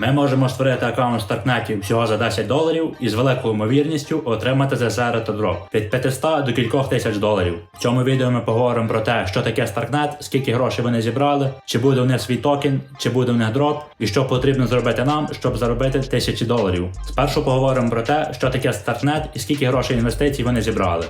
Ми можемо створити аккаунт в Старкнеті всього за 10 доларів і з великою ймовірністю отримати за серед дроп від 500 до кількох тисяч доларів. В цьому відео ми поговоримо про те, що таке Старкнет, скільки грошей вони зібрали, чи буде у них свій токен, чи буде у них дроп, і що потрібно зробити нам, щоб заробити тисячі доларів. Спершу поговоримо про те, що таке Старкнет і скільки грошей інвестицій вони зібрали.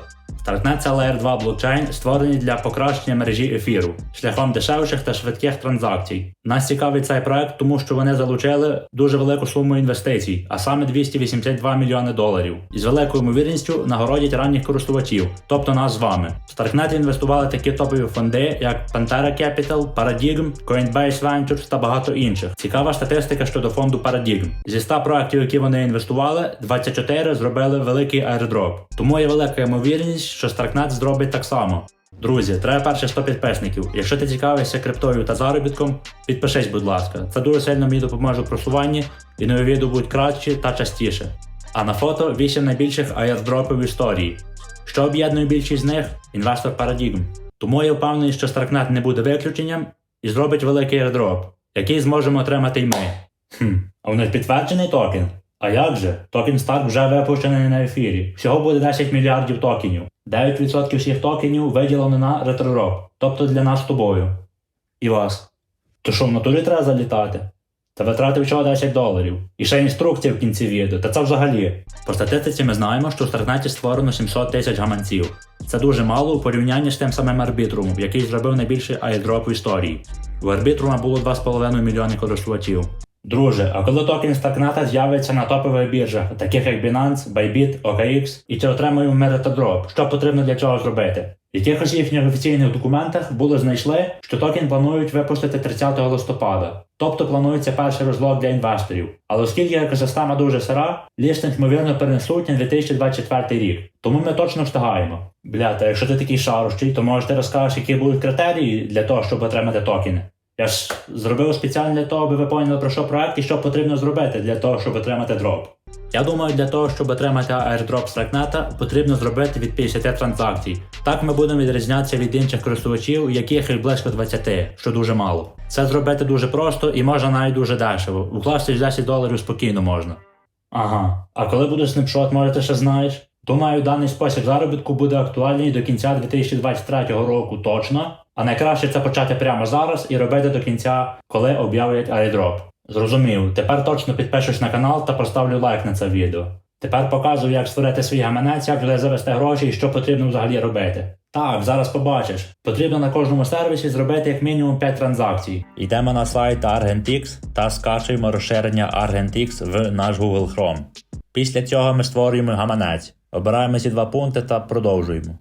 Це Layer 2 блокчейн, створений для покращення мережі ефіру шляхом дешевших та швидких транзакцій. Нас цікавить цей проект, тому що вони залучили дуже велику суму інвестицій, а саме 282 мільйони доларів, і з великою ймовірністю нагородять ранніх користувачів, тобто нас з вами. В Starknet інвестували такі топові фонди, як Pantera Capital, Paradigm, Coinbase Ventures та багато інших. Цікава статистика щодо фонду Paradigm. Зі 100 проектів, які вони інвестували, 24 зробили великий airdrop. Тому є велика ймовірність, що Starknet зробить так само. Друзі, треба перше 100 підписників. Якщо ти цікавишся криптою та заробітком, підпишись, будь ласка. Це дуже сильно мені допоможе в просуванні і нові відео будуть кращі та частіше. А на фото 8 найбільших airdropів в історії. Що об'єднує більшість з них? Інвестор Paradigm. Тому я впевнений, що Starknet не буде виключенням і зробить великий airdrop, який зможемо отримати й ми. Хм, а у них підтверджений токен? А як же? Токен Stark вже випущений на ефірі. Всього буде 10 мільярдів токенів. 9% всіх токенів виділено на ретророп, тобто для нас з тобою. І вас. То що в натурі треба залітати? Та витратив всього 10 доларів. І ще інструкція в кінці відео, та це взагалі. По статистиці ми знаємо, що в Старкнеті створено 700 тисяч гаманців. Це дуже мало у порівнянні з тим самим арбітрумом, який зробив найбільший айдроп в історії. У арбітрума було 2,5 мільйони користувачів. Друже, а коли токен Старкнета з'явиться на топових біржах, таких як Binance, Bybit, OKX, і чи отримаємо ми ретодроп, що потрібно для цього зробити? В якихось їхніх офіційних документах було знайшли, що токен планують випустити 30 листопада, тобто планується перший розлог для інвесторів. Але оскільки екосистема дуже сира, лістинг ймовірно перенесуть на 2024 рік. Тому ми точно встигаємо. Бля, та якщо ти такий шарущий, то може ти розкажеш, які будуть критерії для того, щоб отримати токени. Я ж зробив спеціально для того, аби ви поняли про що проект і що потрібно зробити для того, щоб отримати дроп. Я думаю, для того, щоб отримати airdrop з Ракнета, потрібно зробити від 50 транзакцій. Так ми будемо відрізнятися від інших користувачів, у яких їх близько 20, що дуже мало. Це зробити дуже просто і можна навіть дуже дешево. Укласти 10 доларів спокійно можна. Ага. А коли буде снапшот, може ти ще знаєш? Думаю, даний спосіб заробітку буде актуальний до кінця 2023 року точно. А найкраще це почати прямо зараз і робити до кінця, коли об'являть airdrop. Зрозумів, тепер точно підпишусь на канал та поставлю лайк на це відео. Тепер показую, як створити свій гаманець, як туди завести гроші і що потрібно взагалі робити. Так, зараз побачиш. Потрібно на кожному сервісі зробити як мінімум 5 транзакцій. Йдемо на сайт Argentix та скачуємо розширення Argentix в наш Google Chrome. Після цього ми створюємо гаманець, обираємо ці два пункти та продовжуємо.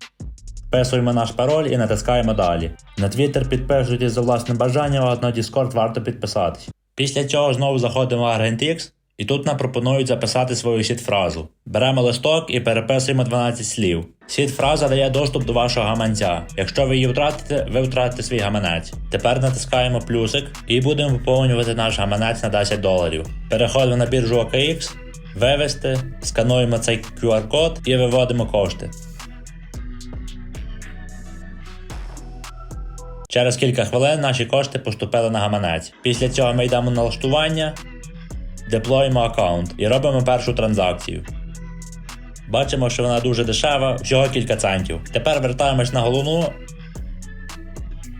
Вписуємо наш пароль і натискаємо далі. На Twitter підписуйтесь за власним бажанням, а на Discord варто підписатись. Після цього знову заходимо в Argentix, і тут нам пропонують записати свою сіт-фразу. Беремо листок і переписуємо 12 слів. Сіт-фраза дає доступ до вашого гаманця. Якщо ви її втратите, ви втратите свій гаманець. Тепер натискаємо плюсик і будемо поповнювати наш гаманець на 10 доларів. Переходимо на біржу OKX, вивести, скануємо цей QR-код і виводимо кошти. Через кілька хвилин наші кошти поступили на гаманець. Після цього ми йдемо на налаштування, деплоїмо аккаунт і робимо першу транзакцію. Бачимо, що вона дуже дешева, всього кілька центів. Тепер вертаємось на головну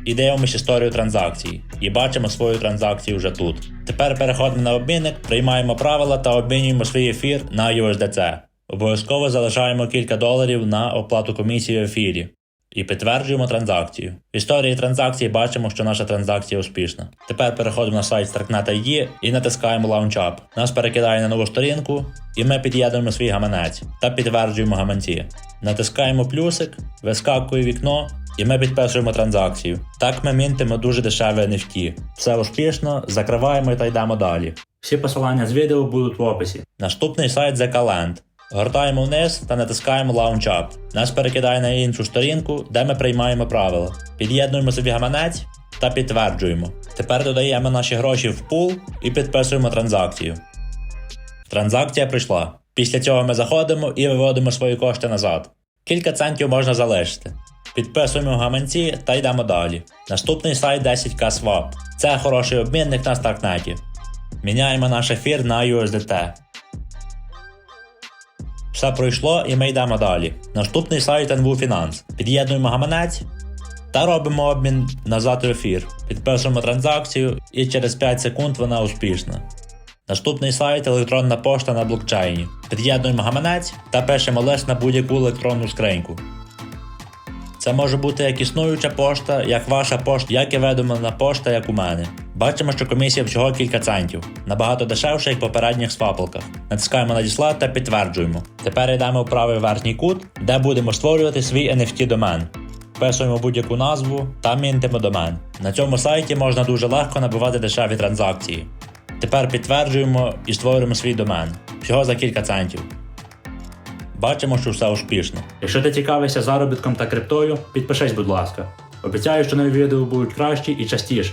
і дивимося історію транзакцій. І бачимо свою транзакцію вже тут. Тепер переходимо на обмінник, приймаємо правила та обмінюємо свій ефір на USDC. Обов'язково залишаємо кілька доларів на оплату комісії в ефірі і підтверджуємо транзакцію. В історії транзакції бачимо, що наша транзакція успішна. Тепер переходимо на сайт Starknet.ID і натискаємо Launch Up. Нас перекидає на нову сторінку, і ми під'єднуємо свій гаманець та підтверджуємо гаманці. Натискаємо плюсик, вискакує вікно. І ми підписуємо транзакцію. Так ми мінтимо дуже дешеве NFT. Все успішно, закриваємо та йдемо далі. Всі посилання з відео будуть в описі. Наступний сайт Zekaland. Гортаємо вниз та натискаємо Launch Up. Нас перекидає на іншу сторінку, де ми приймаємо правила. Під'єднуємо собі гаманець та підтверджуємо. Тепер додаємо наші гроші в пул і підписуємо транзакцію. Транзакція прийшла. Після цього ми заходимо і виводимо свої кошти назад. Кілька центів можна залишити. Підписуємо гаманці та йдемо далі. Наступний сайт 10k Swap. Це хороший обмінник на Старкнеті. Міняємо наш ефір на USDT. Все пройшло і ми йдемо далі. Наступний сайт НВ Finance. Під'єднуємо гаманець та робимо обмін назад у ефір. Підписуємо транзакцію і через 5 секунд вона успішна. Наступний сайт електронна пошта на блокчейні. Під'єднуємо гаманець та пишемо лист на будь-яку електронну скриньку. Це може бути як існуюча пошта, як ваша пошта, як і видумана пошта, як у мене. Бачимо, що комісія всього кілька центів, набагато дешевше, як в попередніх свапалках. Натискаємо надіслати та підтверджуємо. Тепер йдемо в правий верхній кут, де будемо створювати свій NFT домен. Вписуємо будь-яку назву та мінтимо домен. На цьому сайті можна дуже легко набивати дешеві транзакції. Тепер підтверджуємо і створюємо свій домен. Всього за кілька центів. Бачимо, що все успішно. Якщо ти цікавишся заробітком та криптою, підпишись, будь ласка. Обіцяю, що нові відео будуть кращі і частіше.